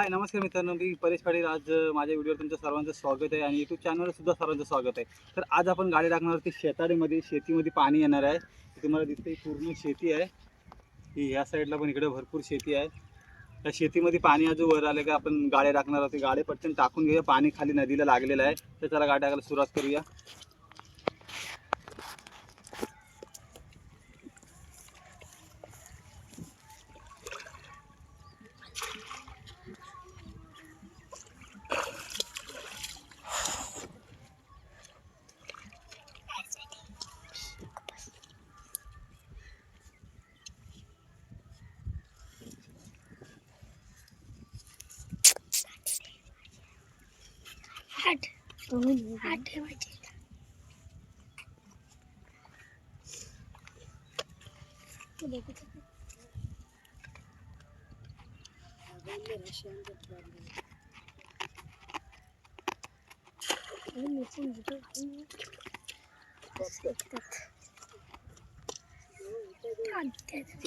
हाय नमस्कार मित्रांनो. मी परेश पाटील. आज माझ्या व्हिडिओवर तुमचं सर्वांचं स्वागत आहे आणि यूट्यूब चॅनलवर सुद्धा सर्वांचं स्वागत आहे. तर आज आपण गाडी टाकणार आहोत ती शेताडीमध्ये शेतीमध्ये पाणी येणार आहे. तुम्हाला दिसते पूर्ण शेती आहे. ही ह्या साईडला पण इकडे भरपूर शेती आहे. त्या शेतीमध्ये पाणी अजून वर आले का आपण गाड्या टाकणार आहोत. ती गाडी पटकन टाकून घेऊया. पाणी खाली नदीला लागलेलं आहे. तर चला गाडी टाकायला सुरुवात करूया. ठेवायचे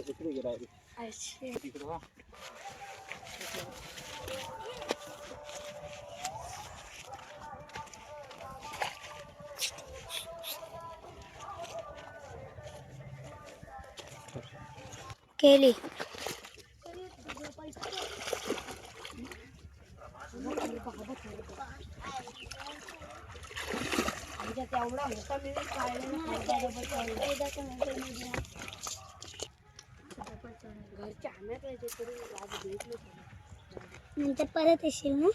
इकडे गेला आहे. असे इकडे वा. केली. नंतर परत येशील ना?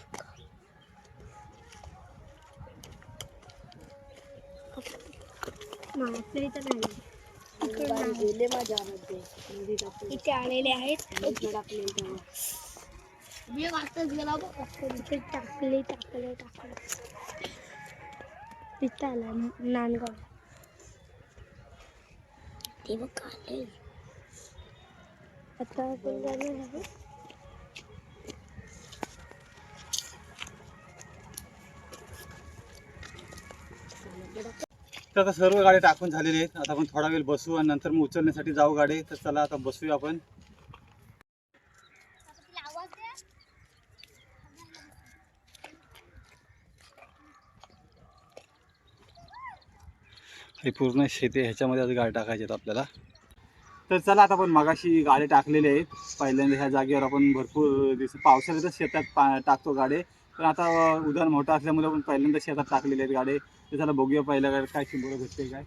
नाही. गेले माझ्या नदी टाकली इथे आलेले आहेत. मी वाचत गेला इथे टाकले टाकले टाकले. तिथं आला नांदगाव ते बघ आले. आता आपण जाणार आहे तर आता सर्व गाड्या टाकून झालेले आहेत. आता आपण थोडा वेळ बसू आणि नंतर मग उचलण्यासाठी जाऊ गाडी. तर चला आता बसूया आपण. हे पूर्ण शेती ह्याच्यामध्ये आज गाडी टाकायची आहेत आपल्याला. तर चला आता आपण मगाशी गाडी टाकलेले आहेत. पहिल्यांदा ह्या जागेवर आपण भरपूर दिवस पावसाळ्यातच शेतात पा टाकतो गाडी. पण आता उदाहरण मोठं असल्यामुळे आपण पहिल्यांदा शेतात टाकलेले आहेत गाडी. ते चला बघूया पहिल्या काय काय शिंबोरं भेटते काय.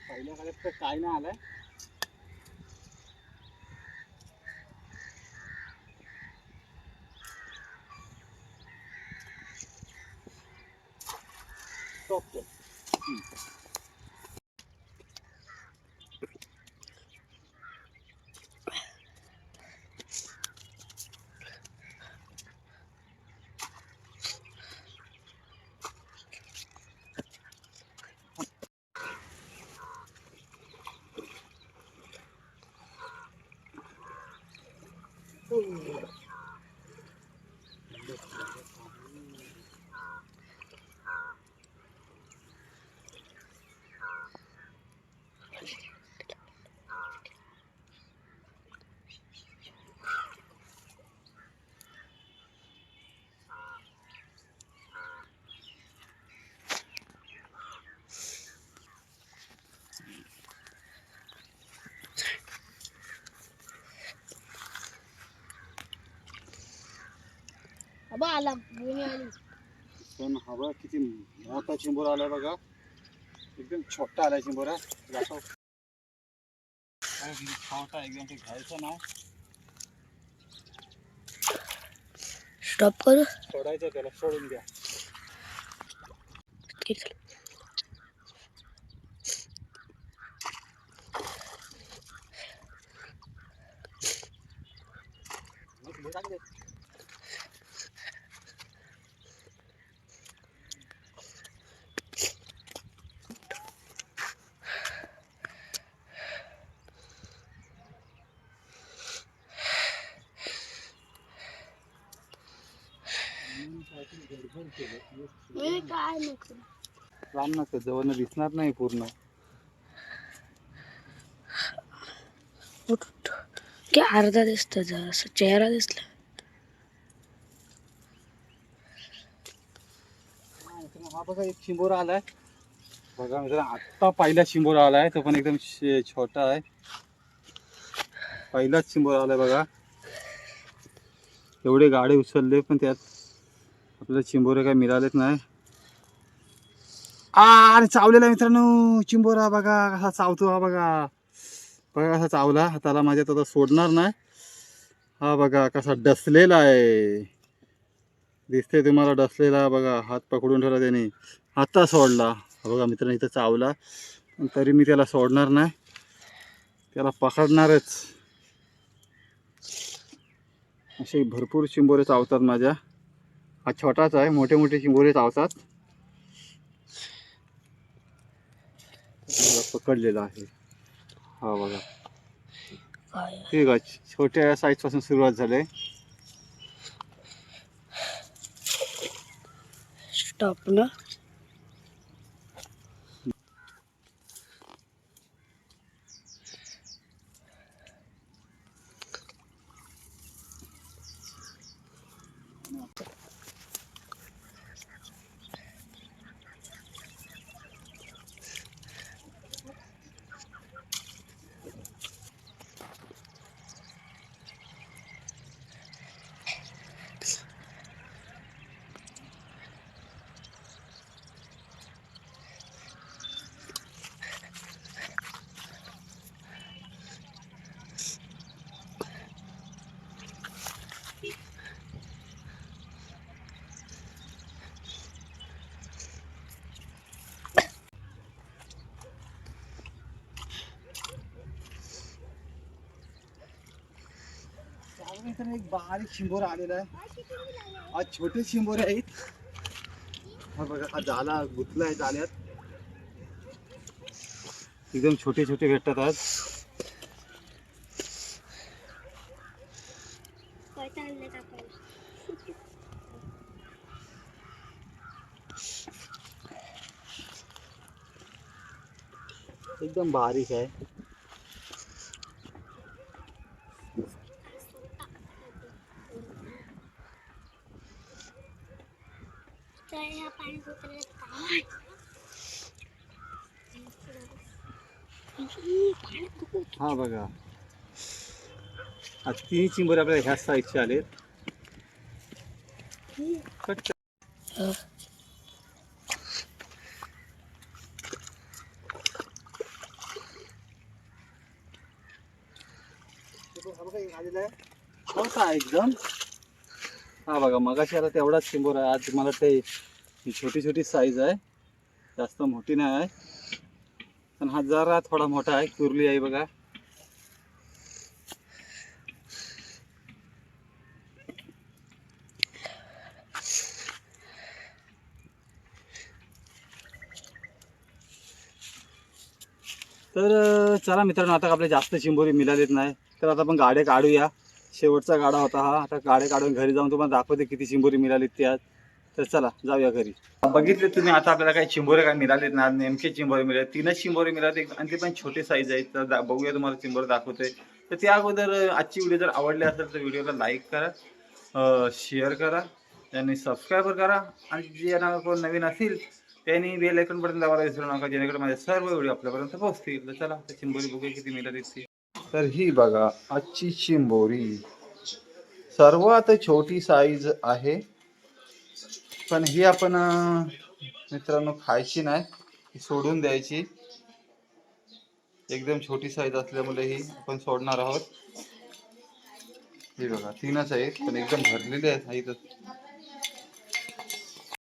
पहिल्या गाड्यात तर काय नाही आलंय. बाबा आला गुन्हे आली. पण हवा किती मोठा चिंबोरा आलाय बघा. एकदम छोटा आलाय चिंबोरा दाखव आहे, एकदम काही घ्यायचं नाही. स्टॉप करू. सोडायचं त्याला सोडून द्या. मी काय नको नसतं जवळ दिसणार नाही पूर्ण. की अर्धा दिसतो जरा असं चेहरा दिसला. हा बघा एक शिंबोरा आलाय. बघा मित्रांनो आत्ता पहिला शिंबोरा आलाय तो पण एकदम छोटा आहे. पहिलाच शिंबोरा आलाय बघा. एवढे गाडे उचलले पण त्यात आपल्याला चिंबोरे काय मिळालेच नाही. आणि अरे चावलेला मित्रांनो चिंबोरा बघा कसा चावतो हा बघा. बघा कसा चावला त्याला माझ्या आता सोडणार नाही. हा बघा कसा डसलेला आहे. दिसते तुम्हाला डसलेला बघा हात पकडून ठेवला त्याने. आता सोडला. हा बघा मित्रांनो इथं चावला. पण तरी मी त्याला सोडणार नाही. त्याला पकडणारच. असे भरपूर चिंबोरे चावतात माझ्या. हा छोटाच आहे मोठे मोठे चिंबोरे चावतात पकडलेला आहे. हा बघा. ठीक आहे छोट्या साईजपासून सुरुवात झाली स्टॉप ना. एक बारीक शिंबोरा आलेला छोटे शिंबोरे हा हा गुतला एकदम छोटे छोटे भेटतात आज. एकदम बारीक आहे. तर ह्या पाणी उतरण्यात आहे. हा बघा. आज तिन्ही चिंबोरे आपल्याला ह्या साईजचे आलेत. एकदम? हा बघा मगाशी आता तेवढाच चिंबोर आहे आज मला ते ही छोटी छोटी साईज आहे. जास्त मोठी नाही आहे. पण हा जरा थोडा मोठा आहे. कुरली आहे बघा. तर चला मित्रांनो आता आपल्या जास्त चिंबोरी मिळालीत नाही. तर आता आपण गाड्या काढूया. शेवटचा गाडा होता हा. आता गाड्या काढून घरी जाऊन तुम्हाला दाखवते किती चिंबोरी मिळालीत ते आज तर चला जाऊया घरी. बघितले तुम्ही आता आपल्याला काही चिंबोरे काय मिळालेत ना नेमके चिंबोरे मिळाले तीनच चिंबोरे मिळाले आणि ते पण छोटे साईज आहेत. तर बघूया तुम्हाला चिंबोरे दाखवते तर त्या अगोदर आजची व्हिडिओ जर आवडली असेल तर व्हिडिओला लाईक करा शेअर करा त्यांनी सबस्क्राईबर करा. आणि जे यांना कोण नवीन असतील त्यांनी बेल आयकॉन दाबायला विसरू नका जेणेकरून माझे सर्व व्हिडिओ आपल्यापर्यंत पोहोचतील. तर चला चिंबोरी बघूया किती मिळाली ती. तर ही बघा आजची चिंबोरी सर्वात छोटी साईज आहे. पण ही आपण मित्रांनो खायची नाही ही सोडून द्यायची. एकदम छोटी साईज असल्यामुळे ही आपण सोडणार आहोत. ही बघा तीनच आहेत पण एकदम भरलेली आहेत.